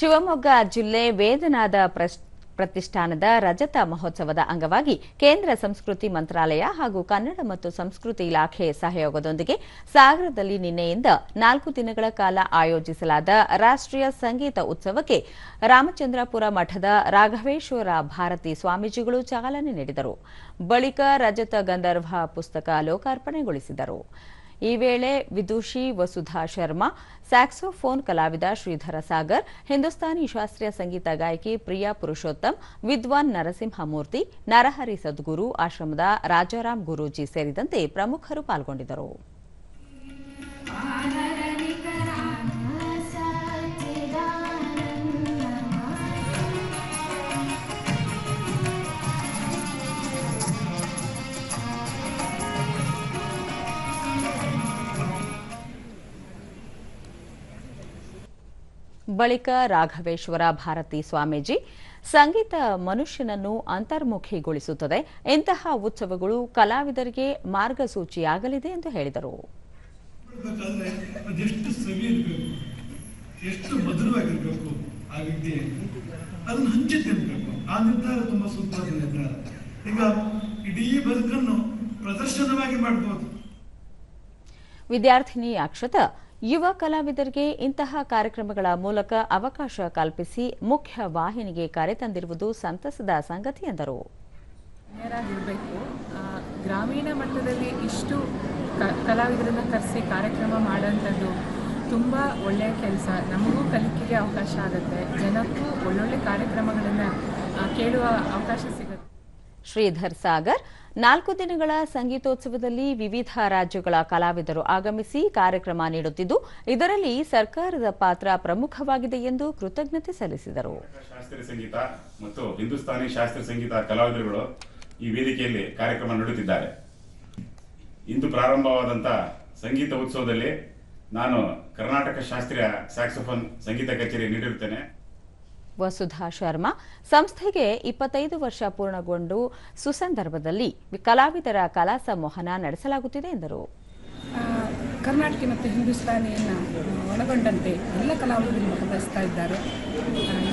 ಶಿವಮೊಗ್ಗ ಜಿಲ್ಲೆ ವೇದನಾದ ಪ್ರತಿಷ್ಠಾನದ ರಜತ ಮಹೋತ್ಸವದ ಅಂಗವಾಗಿ ಕೇಂದ್ರ ಸಂಸ್ಕೃತಿ ಮಂತ್ರಾಲಯ ಹಾಗೂ ಕನ್ನಡ ಮತ್ತು ಸಂಸ್ಕೃತಿ ಇಲಾಖೆ ಸಹಯೋಗದೊಂದಿಗೆ ಸಾಗರದಲ್ಲಿ ನಿನ್ನೆಯಿಂದ ನಾಲ್ಕು ದಿನಗಳ ಕಾಲ ಆಯೋಜಿಸಲಾದ ರಾಷ್ಟ್ರೀಯ ಸಂಗೀತ ಉತ್ಸವಕ್ಕೆ ರಾಮಚಂದ್ರಪುರ ಮಠದ ರಾಘವೇಶ್ವರ ಭಾರತಿ ಸ್ವಾಮೀಜಿಗಳು ಚಾಲನೆ ನೀಡಿದರು. ಬಳಿಕ ರಜತ ಗಂಧರ್ವ ಪುಸ್ತಕ ಲೋಕಾರ್ಪಣೆಗೊಳಿಸಿದರು. ಈ ವೇಳೆ ವಿದುಷಿ ವಸುಧಾ ಶರ್ಮಾ, ಸ್ಯಾಕ್ಸೋಫೋನ್ ಕಲಾವಿದ ಶ್ರೀಧರ ಸಾಗರ್, ಹಿಂದೂಸ್ತಾನಿ ಶಾಸ್ತ್ರೀಯ ಸಂಗೀತ ಗಾಯಕಿ ಪ್ರಿಯಾ ಪುರುಷೋತ್ತಮ್, ವಿದ್ವಾನ್ ನರಸಿಂಹಮೂರ್ತಿ, ನರಹರಿ ಸದ್ಗುರು ಆಶ್ರಮದ ರಾಜಾರಾಮ್ ಗುರೂಜಿ ಸೇರಿದಂತೆ ಪ್ರಮುಖರು ಪಾಲ್ಗೊಂಡಿದ್ದರು. ಬಳಿಕ ರಾಘವೇಶ್ವರ ಭಾರತಿ ಸ್ವಾಮೀಜಿ ಸಂಗೀತ ಮನುಷ್ಯನನ್ನು ಅಂತರ್ಮುಖಿಗೊಳಿಸುತ್ತದೆ. ಇಂತಹ ಉತ್ಸವಗಳು ಕಲಾವಿದರಿಗೆ ಮಾರ್ಗಸೂಚಿಯಾಗಲಿದೆ ಎಂದು ಹೇಳಿದರು. ಎಷ್ಟು ಮಧುರವಾಗಿರ್ಬೇಕು ಆ ವಿದ್ಯೆ. ಅದನ್ನ ಹಂಚಿ ತಿನ್ಬೇಕು. ಆ ನಿರ್ಧಾರ ತುಂಬಾ ಸೂಕ್ತವಾದ ನಿರ್ಧಾರ. ಈಗ ಇಡೀ ಬದುಕನ್ನು ಪ್ರದರ್ಶನವಾಗಿ ಮಾಡಬಹುದು ವಿದ್ಯಾರ್ಥಿನಿ ಅಕ್ಷತ ಯುವ ಕಲಾವಿದರಿಗೆ ಇಂತಹ ಕಾರ್ಯಕ್ರಮಗಳ ಮೂಲಕ ಅವಕಾಶ ಕಲ್ಪಿಸಿ ಮುಖ್ಯ ವಾಹಿನಿಗೆ ಕರೆತಂದಿರುವುದು ಸಂತಸದ ಸಂಗತಿ ಎಂದರು. ಗ್ರಾಮೀಣ ಮಟ್ಟದಲ್ಲಿ ಇಷ್ಟು ಕಲಾವಿದರನ್ನು ಕರೆಸಿ ಕಾರ್ಯಕ್ರಮ ಮಾಡೋಂಥದ್ದು ತುಂಬ ಒಳ್ಳೆಯ ಕೆಲಸ. ನಮಗೂ ಕಲಿಕೆಗೆ ಅವಕಾಶ ಆಗುತ್ತೆ. ಜನಕ್ಕೂ ಒಳ್ಳೊಳ್ಳೆ ಕಾರ್ಯಕ್ರಮಗಳನ್ನು ಕೇಳುವ ಅವಕಾಶ ಸಿಗುತ್ತೆ. ಶ್ರೀಧರ್ ಸಾಗರ್ ನಾಲ್ಕು ದಿನಗಳ ಸಂಗೀತೋತ್ಸವದಲ್ಲಿ ವಿವಿಧ ರಾಜ್ಯಗಳ ಕಲಾವಿದರು ಆಗಮಿಸಿ ಕಾರ್ಯಕ್ರಮ ನೀಡುತ್ತಿದ್ದು, ಇದರಲ್ಲಿ ಸರ್ಕಾರದ ಪಾತ್ರ ಪ್ರಮುಖವಾಗಿದೆ ಎಂದು ಕೃತಜ್ಞತೆ ಸಲ್ಲಿಸಿದರು. ಶಾಸ್ತ್ರೀಯ ಸಂಗೀತ ಮತ್ತು ಹಿಂದೂಸ್ತಾನಿ ಶಾಸ್ತ್ರೀಯ ಸಂಗೀತ ಕಲಾವಿದರುಗಳು ಈ ವೇದಿಕೆಯಲ್ಲಿ ಕಾರ್ಯಕ್ರಮ ನೀಡುತ್ತಿದ್ದಾರೆ. ಇಂದು ಪ್ರಾರಂಭವಾದಂಥ ಸಂಗೀತ ಉತ್ಸವದಲ್ಲಿ ನಾನು ಕರ್ನಾಟಕ ಶಾಸ್ತ್ರೀಯ ಸ್ಯಾಕ್ಸೋಫೋನ್ ಸಂಗೀತ ಕಚೇರಿ ನೀಡಿರುತ್ತೇನೆ. ವಸುಧಾ ಶರ್ಮಾ ಸಂಸ್ಥೆಗೆ ಇಪ್ಪತ್ತೈದು ವರ್ಷ ಪೂರ್ಣಗೊಂಡು ಸುಸಂದರ್ಭದಲ್ಲಿ ಕಲಾವಿದರ ಕಲಾ ಸಂವಹನ ನಡೆಸಲಾಗುತ್ತಿದೆ ಎಂದರು. ಕರ್ನಾಟಕ ಮತ್ತು ಹಿಂದೂಸ್ತಾನಿಯನ್ನು ಒಳಗೊಂಡಂತೆ ಎಲ್ಲ ಕಲಾವಿದರು ಭಾಗವಹಿಸ್ತಾ ಇದ್ದಾರೆ.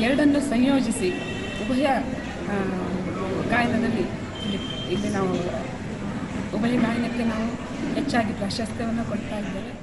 ಎರಡನ್ನು ಸಂಯೋಜಿಸಿ ಉಭಯ ಗಾಯನದಲ್ಲಿ ಇಲ್ಲಿ ನಾವು ಉಭಯ ಗಾಯನಕ್ಕೆ ನಾವು ಹೆಚ್ಚಾಗಿ ಪ್ರಾಶಸ್ತ್ಯವನ್ನು ಕೊಡ್ತಾ ಇದ್ದೇವೆ.